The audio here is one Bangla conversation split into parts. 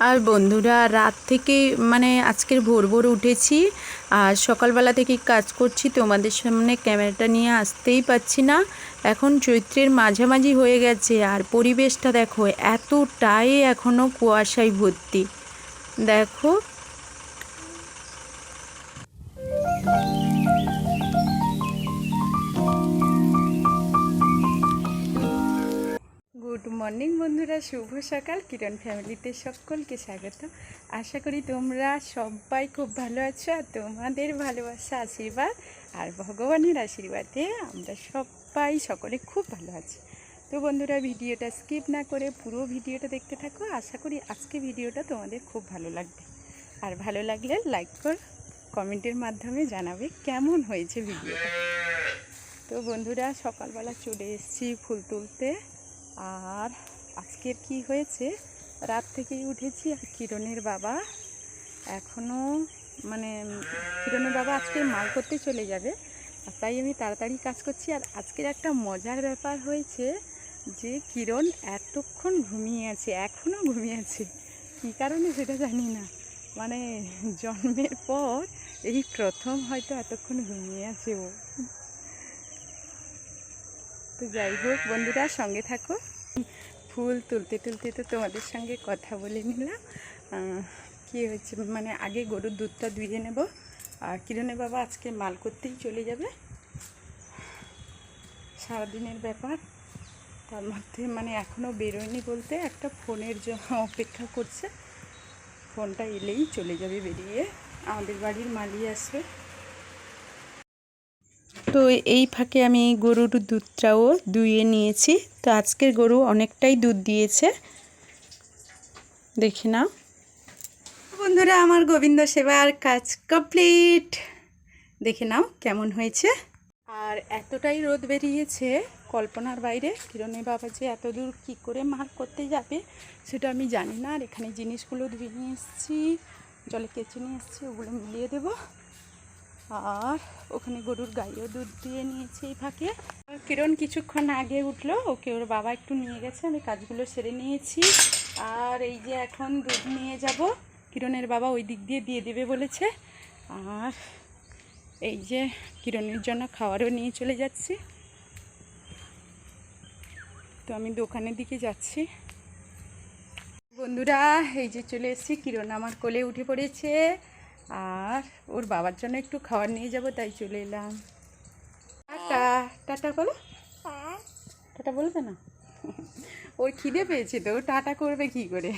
আর বন্ধুরা, রাত থেকে মানে আজকের ভোর ভোর উঠেছি আর সকালবেলা থেকে কাজ করছি, তোমাদের সামনে ক্যামেরাটা নিয়ে আসতেই পাচ্ছি না। এখন চৈত্রের মাঝামাঝি হয়ে গেছে আর পরিবেশটা দেখো, এতটাই এখনও কুয়াশায় ভর্তি। দেখো গুড মর্নিং বন্ধুরা, শুভ সকাল। কিরণ ফ্যামিলিতে সকলকে স্বাগত। আশা করি তোমরা সবাই খুব ভালো আছো আর তোমাদের ভালোবাসা, আশীর্বাদ আর ভগবানের আশীর্বাদে আমরা সবাই সকলে খুব ভালো আছি। তো বন্ধুরা, ভিডিওটা স্কিপ না করে পুরো ভিডিওটা দেখতে থাকো। আশা করি আজকে ভিডিওটা তোমাদের খুব ভালো লাগবে। আর ভালো লাগলে লাইক কর, কমেন্টের মাধ্যমে জানাবে কেমন হয়েছে ভিডিওটা। তো বন্ধুরা, সকালবেলা চলে এসেছি ফুল তুলতে। আর আজকের কি হয়েছে? রাত থেকেই উঠেছি। আর কিরণের বাবা এখনও মানে কিরণের বাবা আজকে মাল করতে চলে যাবে। তাই আমি তাড়াতাড়ি কাজ করছি। আর আজকের একটা মজার ব্যাপার হয়েছে যে কিরণ এতক্ষণ ঘুমিয়ে আছে এখনও ঘুমিয়ে আছে। কী কারণে সেটা জানি না। মানে জন্মের পর এই প্রথম হয়তো এতক্ষণ ঘুমিয়ে আছে ও। তো যাই হোক, বন্ধুরা সঙ্গে থাকো। ফুল তুলতে তুলতে তো তোমাদের সঙ্গে কথা বলে নিলাম। কি হয়েছে? মানে আগে গরুর দুধটা ধুয়ে নেব। আর কিরণে বাবা আজকে মাল করতেই চলে যাবে। সারাদিনের ব্যাপার। তার মধ্যে মানে এখনও বেরোয়নি বলতে একটা ফোনের জন্য অপেক্ষা করছে। ফোনটা এলেই চলে যাবে বেরিয়ে। আমাদের বাড়ির মালি আসবে তো এই ফাঁকে আমি গরুর দুধটাও দুইয়ে নিয়েছি। তো আজকের গরু অনেকটাই দুধ দিয়েছে। দেখি না বন্ধুরা আমার গোবিন্দ সেবার কাজ কমপ্লিট। দেখে নাও কেমন হয়েছে। আর এতটাই রোদ বেরিয়েছে কল্পনার বাইরে কিরণে বাবা যে এত দূর কী করে মার করতে যাবে সেটা আমি জানি না। আর এখানে জিনিসগুলো ধুয়ে নিয়ে এসেছি জলে কেচে নিয়ে এসেছি ওগুলো মিলিয়ে দেবো। আর ওখানে গরুর গাইও দুধ দিয়ে নিয়েছি এই ফাঁকে। কিরণ কিছুক্ষণ আগে উঠল, ওকে ওর বাবা একটু নিয়ে গেছে, আমি কাজগুলো সেরে নিয়েছি। আর এই যে এখন দুধ নিয়ে যাব, কিরণের বাবা ওই দিক দিয়ে দিয়ে দেবে বলেছে। আর এই যে কিরণের জন্য খাবারও নিয়ে চলে যাচ্ছি। তো আমি দোকানের দিকে যাচ্ছি। বন্ধুরা, এই যে চলে এসেছি, কিরণ আমার কোলে উঠে পড়েছে। আর ওর বাবার জন্য একটু খাবার নিয়ে যাব, তাই চলে এলাম। টাটা টাটা বলো। টাটা বলবে না? ওর খিদে পেয়েছে তো টাটা করবে কি করে?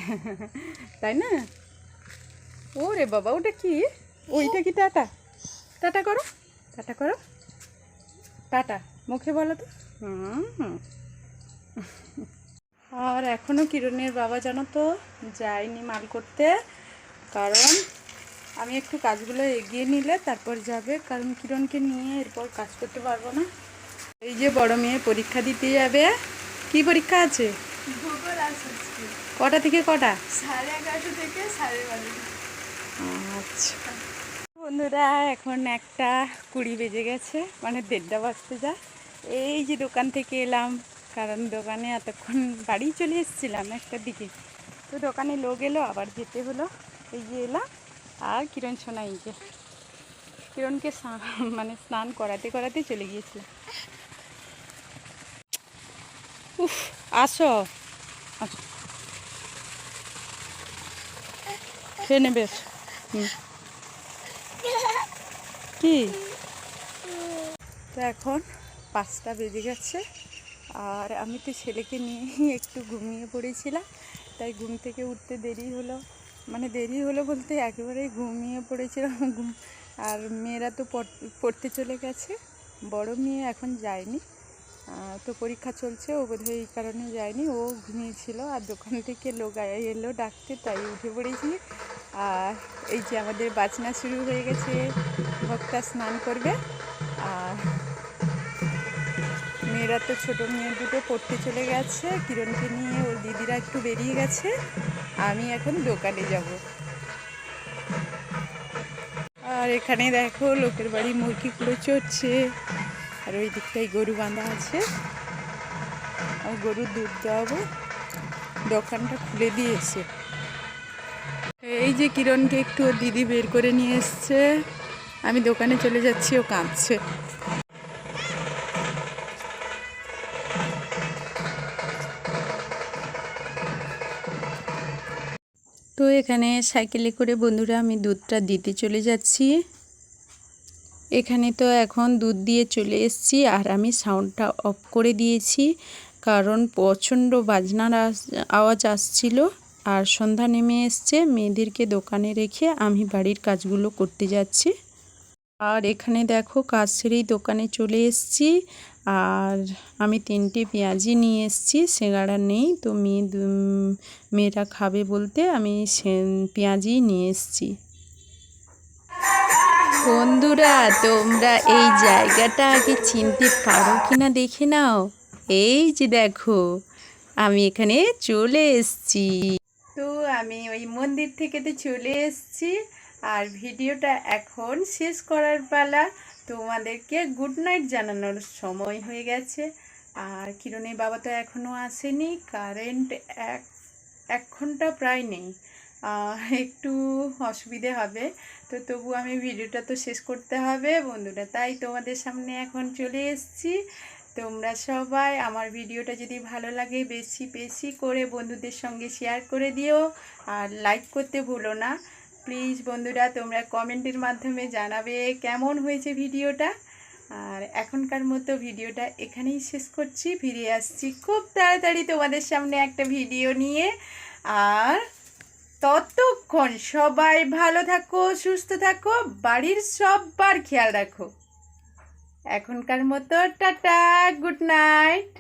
তাই না? ওরে বাবা, ওটা কি? ওইটা কি টাটা? টাটা করো। টাটা করো। টাটা। মুখে বলো তো। হুম। আর এখনও কিরণের বাবা জানো তো যায়নি মাল করতে, কারণ আমি একটু কাজগুলো এগিয়ে নিলে তারপর যাবে কারণ কিরণকে নিয়ে এরপর কাজ করতে পারব না। এই যে বড় মেয়ে পরীক্ষা দিতে যাবে। কি পরীক্ষা আছে। কটা থেকে কটা? সাড়ে এগারোটা থেকে সাড়ে বারোটা। আচ্ছা। বন্ধুরা এখন একটা কুড়ি বেজে গেছে মানে দেড়টা বাজতে যায় এই যে দোকান থেকে এলাম কারণ দোকানে এতক্ষণ বাড়ি চলে এসেছিলাম একটার দিকে। তো দোকানে লোক এলো আবার যেতে হলো। এই যে এলাম আর কিরণ সোনা এই যে, কিরণকে মানে স্নান করাতে করাতে চলে গিয়েছিল। উফ, আসো। আসো। খেয়ে নেবে। কি? তো এখন পাঁচটা বেজে গেছে, আর আমি তো ছেলেকে নিয়েই একটু ঘুমিয়ে পড়েছিলাম, তাই ঘুম থেকে উঠতে দেরি হলো। মানে দেরি হলো বলতে একেবারেই ঘুমিয়ে পড়েছিলাম আর মেয়েরা তো পড়- পড়তে চলে গেছে। বড় মেয়ে এখন যায়নি। তো পরীক্ষা চলছে, ও বোধহয় এই কারণে যায়নি। ও ঘুমিয়েছিল আর দোকান থেকে লোক এলো ডাকতে, তাই উঠে পড়েছি। আর এই যে আমাদের বাজনা শুরু হয়ে গেছে। ভক্তা স্নান করবে। আর মেয়েরা তো ছোটো মেয়ে দুটো পড়তে চলে গেছে। কিরণকে নিয়ে ওর দিদিরা একটু বেরিয়ে গেছে। আমি এখন দোকানে যাব। আর এখানে দেখো লোকের বাড়ি মুরগিগুলো চড়ছে। আর ওই দিকটায় গরু বাঁধা আছে। আর গরুর দুধ দেওয়াবো। দোকানটা খুলে দিয়েছে। এই যে কিরণকে একটু দিদি বের করে নিয়ে এসছে। আমি দোকানে চলে যাচ্ছি, ও কাঁদছে। তো এখানে সাইকেলে করে বন্ধুরা আমি দুধটা দিতে চলে যাচ্ছি। এখানে তো এখন দুধ দিয়ে চলে এসেছি আর আমি সাউন্ডটা অফ করে দিয়েছি কারণ প্রচণ্ড বাজনার আওয়াজ আসছিল আর সন্ধ্যা নেমে এসছে। মেয়েদেরকে দোকানে রেখে আমি বাড়ির কাজগুলো করতে যাচ্ছি। আর এখানে দেখো কাজ সেরেই দোকানে চলে এসেছি। আর আমি তিনটে পেঁয়াজি নিয়ে এসেছি সিঙ্গাড়া নেই তো মেয়ে মেয়েরা খাবে বলতে আমি সে, পেঁয়াজি নিয়ে এসেছি। বন্ধুরা, তোমরা এই জায়গাটা আগে চিনতে পারো কিনা দেখে নাও। এই যে দেখো, আমি এখানে চলে এসেছি। তো আমি ওই মন্দির থেকে তো চলে এসেছি। আর ভিডিওটা এখন শেষ করার পালা। তোমাদেরকে গুড নাইট জানানোর সময় হয়ে গেছে। আর কিরণের বাবা তো এখনও আসেনি কারেন্ট এক এক ঘণ্টা প্রায় নেই। একটু অসুবিধে হবে। তো তবু আমি ভিডিওটা তো শেষ করতে হবে। বন্ধুরা, তাই তোমাদের সামনে এখন চলে এসেছি। তোমরা সবাই আমার ভিডিওটা যদি ভালো লাগে বেশি বেশি করে বন্ধুদের সঙ্গে শেয়ার করে দিও। আর লাইক করতে ভুলো না। প্লিজ বন্ধুরা, তোমরা কমেন্টের মাধ্যমে জানাবে কেমন হয়েছে ভিডিওটা। আর এখনকার মতো ভিডিওটা এখানেই শেষ করছি। ফিরে আসছি খুব তাড়াতাড়ি তোমাদের সামনে একটা ভিডিও নিয়ে। আর ততক্ষণ সবাই ভালো থাকো, সুস্থ থাকো, বাড়ির সববার খেয়াল রাখো। এখনকার মতো টাটা গুড নাইট